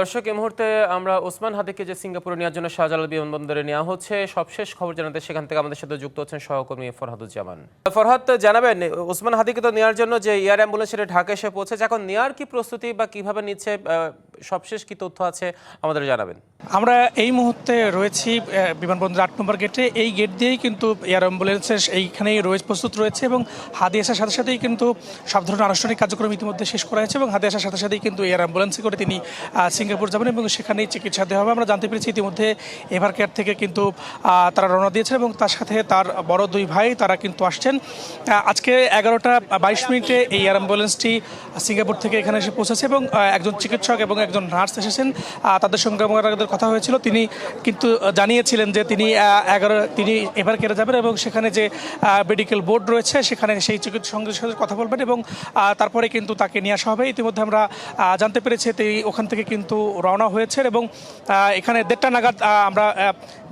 দর্শক, এই মুহূর্তে আমরা ওসমান হাদিকে যে সিঙ্গাপুরে নেওয়ার জন্য শাহজালাল বিমানবন্দরে নেওয়া হচ্ছে, সবশেষ খবর জানাতে সেখান থেকে আমাদের সাথে যুক্ত হচ্ছেন সহকর্মী ফরহাদুজ্জামান। ফরহাদ, জানাবেন, ওসমান হাদিকে তো নেওয়ার জন্য যে এয়ার অ্যাম্বুলেন্স সেটা ঢাকা এসে পৌঁছেছে, এখন নেওয়ার কি প্রস্তুতি বা কীভাবে নিচ্ছে সবশেষ কি তথ্য আছে আমাদের জানাবেন। আমরা এই মুহূর্তে রয়েছি বিমানবন্দর আট নম্বর গেটে। এই গেট দিয়েই কিন্তু এয়ার অ্যাম্বুলেন্সের এইখানেই রয়েছে, প্রস্তুত রয়েছে এবং হাদি আসার সাথে সাথেই কিন্তু সব ধরনের আনুষ্ঠানিক কার্যক্রম ইতিমধ্যে শেষ করা হয়েছে এবং হাদি আসার সাথে সাথেই কিন্তু এয়ার অ্যাম্বুলেন্সে করে তিনি সিঙ্গাপুর যাবেন এবং সেখানেই চিকিৎসা দেওয়া হবে। আমরা জানতে পেরেছি ইতিমধ্যে এভার কেয়ার থেকে কিন্তু তারা রওনা দিয়েছেন এবং তার সাথে তার বড় দুই ভাই তারা কিন্তু আসছেন। আজকে এগারোটা বাইশ মিনিটে এই এয়ার অ্যাম্বুলেন্সটি সিঙ্গাপুর থেকে এখানে এসে পৌঁছেছে এবং একজন চিকিৎসক এবং একজন নার্স এসেছেন। তাদের সঙ্গে আমাদের কথা হয়েছিল। তিনি কিন্তু জানিয়েছিলেন যে তিনি এগারো, তিনি এবার কেটে যাবেন এবং সেখানে যে মেডিকেল বোর্ড রয়েছে সেখানে সেই চিকিৎসক সঙ্গে সাথে কথা বলবেন এবং তারপরে কিন্তু তাকে নিয়ে আসা হবে। ইতিমধ্যে আমরা জানতে পেরেছি ওখান থেকে কিন্তু রওনা হয়েছেন এবং এখানে দেড়টা নাগাদ আমরা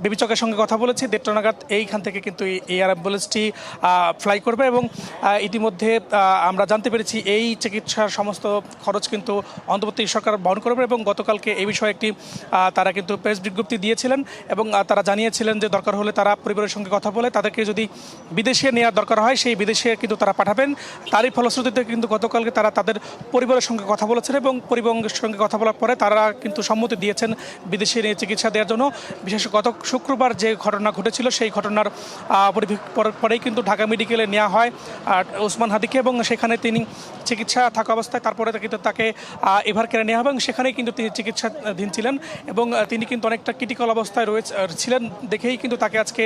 বেবি চকের সঙ্গে কথা বলেছি। দেড়টা নাগাদ এইখান থেকে কিন্তু এই এয়ার অ্যাম্বুলেন্সটি ফ্লাই করবে এবং ইতিমধ্যে আমরা জানতে পেরেছি এই চিকিৎসার সমস্ত খরচ কিন্তু অন্তর্বর্তী সরকার বহন করবে এবং গতকালকে এই বিষয়ে একটি তারা কিন্তু প্রেস বিজ্ঞপ্তি দিয়েছিলেন এবং তারা জানিয়েছিলেন যে দরকার হলে তারা পরিবারের সঙ্গে কথা বলে, তাদেরকে যদি বিদেশে নেওয়ার দরকার হয়, সেই বিদেশে কিন্তু তারা পাঠাবেন। তারই ফলশ্রুতিতে কিন্তু গতকালকে তারা তাদের পরিবারের সঙ্গে কথা বলেছেন এবং পরিবহনের সঙ্গে কথা বলার পরে তারা কিন্তু সম্মতি দিয়েছেন বিদেশে নিয়ে চিকিৎসা দেওয়ার জন্য। বিশেষ গত শুক্রবার যে ঘটনা ঘটেছিল, সেই ঘটনার পরেই কিন্তু ঢাকা মেডিকেলে নেওয়া হয় ওসমান হাদিকে এবং সেখানে তিনি চিকিৎসা থাকা অবস্থায় তারপরে কিন্তু তাকে এভার কেড়ে নেওয়া হবে এবং সেখানেই কিন্তু তিনি চিকিৎসাধীন ছিলেন এবং তিনি কিন্তু অনেকটা ক্রিটিক্যাল অবস্থায় রয়েছে ছিলেন দেখেই কিন্তু তাকে আজকে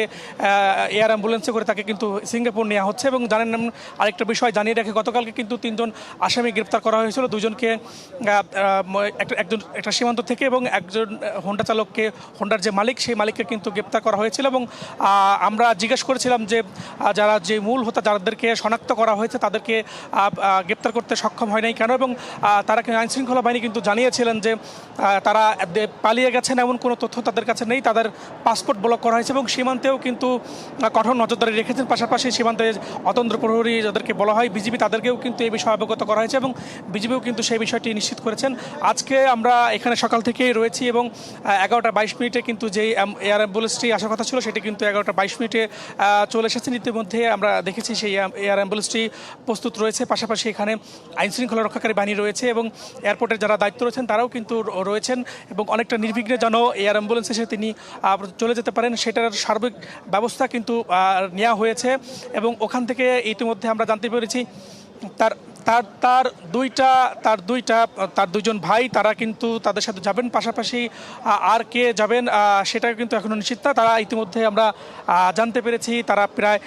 এয়ার অ্যাম্বুলেন্সে করে তাকে কিন্তু সিঙ্গাপুর নেওয়া হচ্ছে এবং জানেন আরেকটা বিষয় জানিয়ে রাখে, গতকালকে কিন্তু তিনজন আসামি গ্রেপ্তার করা হয়েছিল। দুজনকে একজন একটা সীমান্ত থেকে এবং একজন হোন্ডা চালককে হোন্ডার যে মালিক, সেই মালিককে কিন্তু গ্রেপ্তার করা হয়েছিল এবং আমরা জিজ্ঞেস করেছিলাম যে যারা যে মূল হোতা, যাদেরকে শনাক্ত করা হয়েছে, তাদেরকে গ্রেপ্তার করতে সক্ষম হয় নাই কেন? এবং তারা কিন্তু আইন শৃঙ্খলা বাহিনী কিন্তু জানিয়েছিলেন যে তারা পালিয়ে গেছেন এমন কোনো তথ্য তাদের কাছে নেই। তাদের পাসপোর্ট ব্লক করা হয়েছে এবং সীমান্তেও কিন্তু কঠোর নজরদারি রেখেছেন। পাশাপাশি সীমান্তে অতন্ত্র প্রহরী যাদেরকে বলা হয়, বিজিবি তাদেরকেও কিন্তু এই বিষয়ে অবগত করা হয়েছে এবং বিজিবিও কিন্তু সেই বিষয়টি নিশ্চিত করেছেন। আজকে আমরা এখানে সকাল থেকেই রয়েছি এবং এগারোটা বাইশ মিনিটে কিন্তু যেই এয়ার অ্যাম্বুলেন্সটি আসার কথা ছিল সেটি কিন্তু এগারোটা বাইশ মিনিটে চলে এসেছেন। ইতিমধ্যে আমরা দেখেছি সেই এয়ার অ্যাম্বুলেন্সটি প্রস্তুত রয়েছে। পাশাপাশি এখানে আইন শৃঙ্খলা রক্ষাকারী বাহিনী রয়েছে এবং এয়ারপোর্টের যারা দায়িত্ব রয়েছেন তারাও কিন্তু রয়েছেন এবং অনেকটা নির্বিঘ্নে যেন এয়ার অ্যাম্বুলেন্স এসে তিনি চলে যেতে পারেন। সেটার সার্বিক ব্যবস্থা কিন্তু নেওয়া হয়েছে এবং ওখান থেকে ইতিমধ্যে আমরা জানতে পেরেছি তার তার তার দুইটা তার দুইটা, তার দুইজন ভাই, তারা কিন্তু তাদের সাথে যাবেন। পাশাপাশি আর কে যাবেন সেটা কিন্তু এখনও নিশ্চিত না। তারা ইতিমধ্যে আমরা জানতে পেরেছি। তারা প্রায়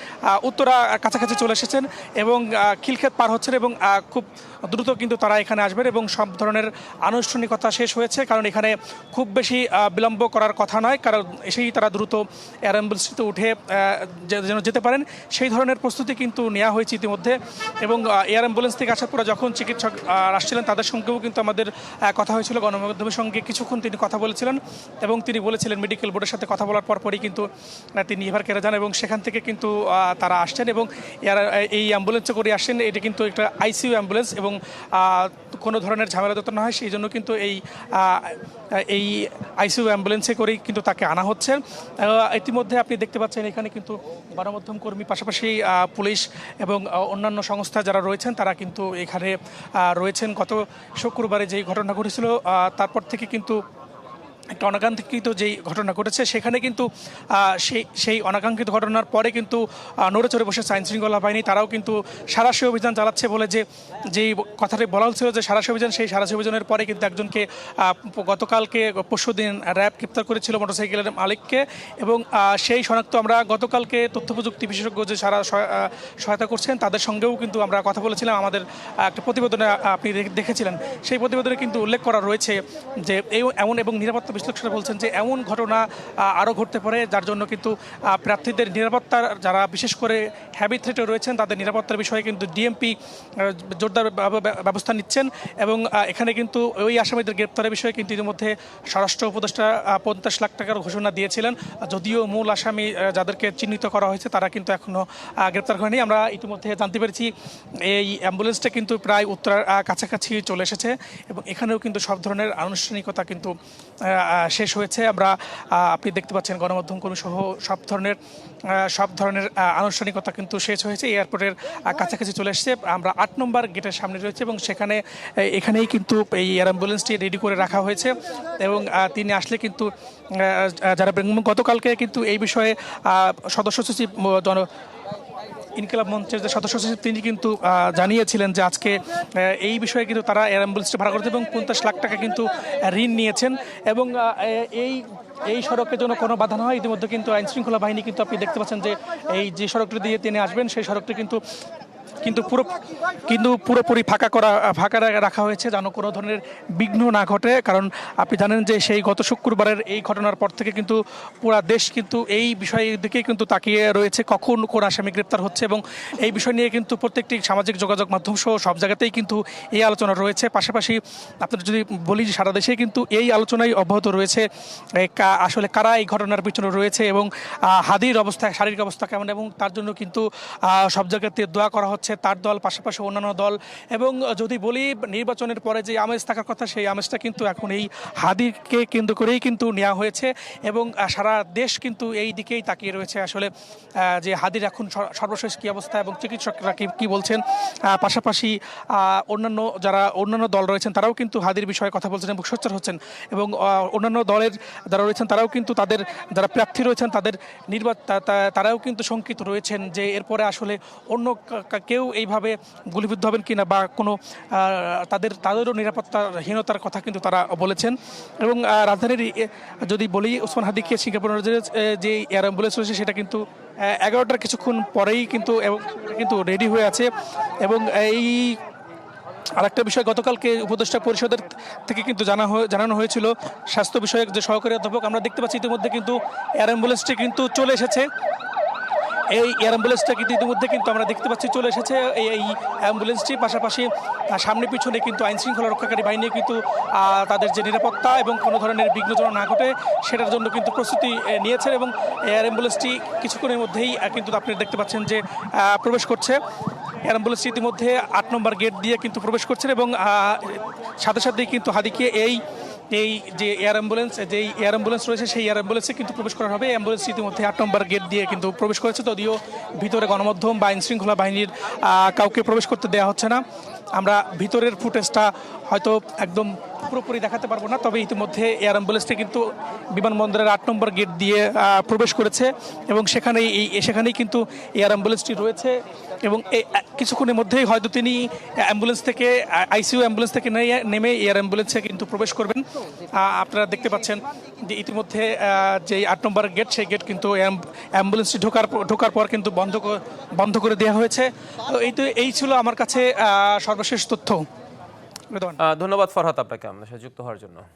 উত্তরা কাছাকাছি চলে এসেছেন এবং খিলক্ষেত পার হচ্ছেন এবং খুব দ্রুত কিন্তু তারা এখানে আসবেন এবং সব ধরনের আনুষ্ঠানিকতা শেষ হয়েছে। কারণ এখানে খুব বেশি বিলম্ব করার কথা নয়। কারণ এসেই তারা দ্রুত অ্যাম্বুলেন্সটিতে উঠে যেন যেতে পারেন। সেই ধরনের প্রস্তুতি কিন্তু নেওয়া হয়েছে ইতিমধ্যে এবং এয়ার অ্যাম্বুলেন্স থেকে আসার পরে যখন চিকিৎসক আসছিলেন, তাদের সঙ্গেও কিন্তু আমাদের কথা হয়েছিল। গণমাধ্যমের সঙ্গে কিছুক্ষণ তিনি কথা বলেছিলেন এবং তিনি বলেছিলেন মেডিকেল বোর্ডের সাথে কথা বলার পরপরই কিন্তু তিনি এবার কেটে যান এবং সেখান থেকে কিন্তু তারা আসছেন এবং এয়ার এই অ্যাম্বুলেন্সে করে আসছেন। এটি কিন্তু একটা আইসিইউ অ্যাম্বুলেন্স এবং কোনো ধরনের ঝামেলা যত না হয়, সেই জন্য কিন্তু এই এই আইসিইউ অ্যাম্বুলেন্সে করেই কিন্তু তাকে আনা হচ্ছে। ইতিমধ্যে আপনি দেখতে পাচ্ছেন এখানে কিন্তু গণমাধ্যম কর্মী, পাশাপাশি পুলিশ এবং অন্যান্য সংস্থা যারা রয়েছেন, তারা কিন্তু এখানে রয়েছেন গত শুক্রবারে যেই ঘটনা ঘটেছিল তারপর থেকে কিন্তু একটা অনাকাঙ্ক্ষিত যেই ঘটনা ঘটেছে সেখানে কিন্তু সেই সেই অনাকাঙ্ক্ষিত ঘটনার পরে কিন্তু আহ, নড়ে চড়ে বসেছে আইন শৃঙ্খলা বাহিনী তারাও কিন্তু সারাশি অভিযান চালাচ্ছে বলে যে যেই কথাটি বলা হচ্ছিল যে সারাশি অভিযান সেই সারাশি অভিযানের পরে কিন্তু একজনকে গতকালকে পরশু দিন র্যাব গ্রেপ্তার করেছিল মোটরসাইকেলের মালিককে এবং সেই শনাক্ত আমরা গতকালকে তথ্য প্রযুক্তি বিশেষজ্ঞ যে সারা সহায়- সহায়তা করছেন তাদের সঙ্গেও কিন্তু আমরা কথা বলেছিলাম। আমাদের একটা প্রতিবেদনে আপনি দেখ- দেখেছিলেন। সেই প্রতিবেদনে কিন্তু উল্লেখ করা রয়েছে যে এই এমন এবং নিরাপত্তা বিশ্লেষকরা বলছেন যে এমন ঘটনা আরও ঘটতে পারে, যার জন্য কিন্তু প্রার্থীদের নিরাপত্তার, যারা বিশেষ করে হ্যাবি থ্রেটে রয়েছেন, তাদের নিরাপত্তার বিষয়ে কিন্তু ডিএমপি জোরদার ব্যব- ব্যব- ব্যবস্থা নিচ্ছেন এবং এখানে কিন্তু ওই আসামিদের গ্রেপ্তারের বিষয়ে কিন্তু ইতিমধ্যে স্বরাষ্ট্র উপদেষ্টা পঞ্চাশ লাখ টাকার ঘোষণা দিয়েছিলেন। যদিও মূল আসামি যাদেরকে চিহ্নিত করা হয়েছে, তারা কিন্তু এখনও গ্রেপ্তার হয়নি। আমরা ইতিমধ্যে জানতে পেরেছি, এই অ্যাম্বুলেন্সটা কিন্তু প্রায় উত্তরার কাছাকাছি চলে এসেছে এবং এখানেও কিন্তু সব ধরনের আনুষ্ঠানিকতা কিন্তু শেষ হয়েছে। আমরা আপনি দেখতে পাচ্ছেন গণমাধ্যম কর্মী সহ সব ধরনের সব ধরনের আনুষ্ঠানিকতা কিন্তু শেষ হয়েছে। এয়ারপোর্টের কাছাকাছি চলে এসেছে। আমরা আট নম্বর গেটের সামনে রয়েছে এবং সেখানে এখানেই কিন্তু এই এয়ার অ্যাম্বুলেন্সটি রেডি করে রাখা হয়েছে এবং তিনি আসলে কিন্তু যারা গতকালকে কিন্তু এই বিষয়ে সদস্য সচিব জন ইনকিলাব মঞ্চের যে সদস্য সচিব তিনি কিন্তু জানিয়েছিলেন যে আজকে এই বিষয়ে কিন্তু তারা এয়ার অ্যাম্বুলেন্সটি ভাড়া করেছে এবং পঞ্চাশ লাখ টাকা কিন্তু ঋণ নিয়েছেন এবং এই এই সড়কের জন্য কোনো বাধা না হয়। ইতিমধ্যে কিন্তু আইনশৃঙ্খলা বাহিনী কিন্তু আপনি দেখতে পাচ্ছেন যে এই যে সড়কটি দিয়ে তিনি আসবেন, সেই সড়কটি কিন্তু কিন্তু পুরো কিন্তু পুরোপুরি ফাঁকা করা, ফাঁকা রাখা হয়েছে যেন কোনো ধরনের বিঘ্ন না ঘটে। কারণ আপনি জানেন যে সেই গত শুক্রবারের এই ঘটনার পর থেকে কিন্তু পুরা দেশ কিন্তু এই বিষয়ের দিকে কিন্তু তাকিয়ে রয়েছে, কখন কোন আসামি গ্রেপ্তার হচ্ছে এবং এই বিষয় নিয়ে কিন্তু প্রত্যেকটি সামাজিক যোগাযোগ মাধ্যম সহ সব জায়গাতেই কিন্তু এই আলোচনা রয়েছে। পাশাপাশি আপনার যদি বলি যে সারা দেশে কিন্তু এই আলোচনাই অব্যাহত রয়েছে আসলে কারা এই ঘটনার পিছনে রয়েছে এবং হাদির অবস্থা, শারীরিক অবস্থা কেমন এবং তার জন্য কিন্তু সব জায়গাতে দোয়া করা হচ্ছে। তার দল, পাশাপাশি অন্যান্য দল। এবং যদি বলি নির্বাচনের পরে যে আমেজ থাকার কথা, সেই আমেজটা কিন্তু এখন এই হাদিকে কেন্দ্র করেই কিন্তু নেওয়া হয়েছে। এবং সারা দেশ কিন্তু এই দিকেই তাকিয়ে রয়েছে আসলে যে হাদির এখন সর- সর্বশেষ কী অবস্থা এবং চিকিৎসকরা কি বলছেন। পাশাপাশি অন্যান্য যারা অন্যান্য দল রয়েছেন, তারাও কিন্তু হাদির বিষয়ে কথা বলছেন এবং সোচ্চার হচ্ছেন। এবং অন্যান্য দলের যারা রয়েছেন, তারাও কিন্তু তাদের, যারা প্রার্থী রয়েছেন, তাদের নির্বাচন তারাও কিন্তু শঙ্কিত রয়েছেন যে এরপরে আসলে অন্য কা- কা- কেউ এইভাবে গুলিবিদ্ধ হবেন কিনা বা কোনো তাদের, তাদেরও নিরাপত্তাহীনতার কথা কিন্তু তারা বলেছেন। এবং রাজধানীর যদি বলি, ওসমান হাদিকে সিঙ্গাপুরের যে এয়ার অ্যাম্বুলেন্স রয়েছে সেটা কিন্তু এগারোটার কিছুক্ষণ পরেই কিন্তু কিন্তু রেডি হয়ে আছে। এবং এই আরেকটা বিষয়, গতকালকে উপদেষ্টা পরিষদের থেকে কিন্তু জানা জানানো হয়েছিল, স্বাস্থ্য বিষয়ক যে সহকারী অধ্যাপক, আমরা দেখতে পাচ্ছি ইতিমধ্যে কিন্তু এয়ার অ্যাম্বুলেন্সটি কিন্তু চলে এসেছে। এই অ্যাম্বুলেন্সটা কিন্তু ইতিমধ্যে কিন্তু আমরা দেখতে পাচ্ছি চলে এসেছে। এই অ্যাম্বুলেন্সটি পাশাপাশি সামনে পিছনে কিন্তু আইন শৃঙ্খলা রক্ষাকারী বাহিনী কিন্তু তাদের যে নিরাপত্তা এবং কোনো ধরনের বিঘ্ন যেন না ঘটে, সেটার জন্য কিন্তু প্রস্তুতি নিয়েছেন এবং এয়ার অ্যাম্বুলেন্সটি কিছুক্ষণের মধ্যেই কিন্তু আপনি দেখতে পাচ্ছেন যে প্রবেশ করছে। এয়ার অ্যাম্বুলেন্সটি ইতিমধ্যে আট নম্বর গেট দিয়ে কিন্তু প্রবেশ করছেন এবং সাথে সাথেই কিন্তু হাদিকে এই এই যে এয়ার অ্যাম্বুলেন্স যে এয়ার অ্যাম্বুলেন্স রয়েছে সেই এয়ার অ্যাম্বুলেন্সে কিন্তু প্রবেশ করা হবে। অ্যাম্বুলেন্স ইতিমধ্যে আট নম্বর গেট দিয়ে কিন্তু প্রবেশ করেছে, যদিও ভিতরে গণমাধ্যম বা আইনশৃঙ্খলা বাহিনীর কাউকে প্রবেশ করতে দেওয়া হচ্ছে না। আমরা ভিতরের ফুটেজটা হয়তো একদম পুরোপুরি দেখাতে পারব না তবে ইতিমধ্যে এয়ার অ্যাম্বুলেন্সটি কিন্তু বিমানবন্দরের আট নম্বর গেট দিয়ে প্রবেশ করেছে এবং সেখানেই এই সেখানেই কিন্তু এয়ার অ্যাম্বুলেন্সটি রয়েছে এবং কিছুক্ষণের মধ্যেই হয়তো তিনি অ্যাম্বুলেন্স থেকে আইসিইউ অ্যাম্বুলেন্স থেকে নেমে এয়ার অ্যাম্বুলেন্সে কিন্তু প্রবেশ করবেন। আপনারা দেখতে পাচ্ছেন যে ইতিমধ্যে যে আট নম্বর গেট সেই গেট কিন্তু অ্যাম্বুলেন্সটি ঢোকার ঢোকার পর কিন্তু বন্ধ বন্ধ করে দেওয়া হয়েছে। তো এই তো এই ছিল আমার কাছে আহ, সর্বশেষ তথ্য। ধন্যবাদ ফরহাত আপনাকে। আমাদের সাথে যুক্ত হওয়ার জন্য।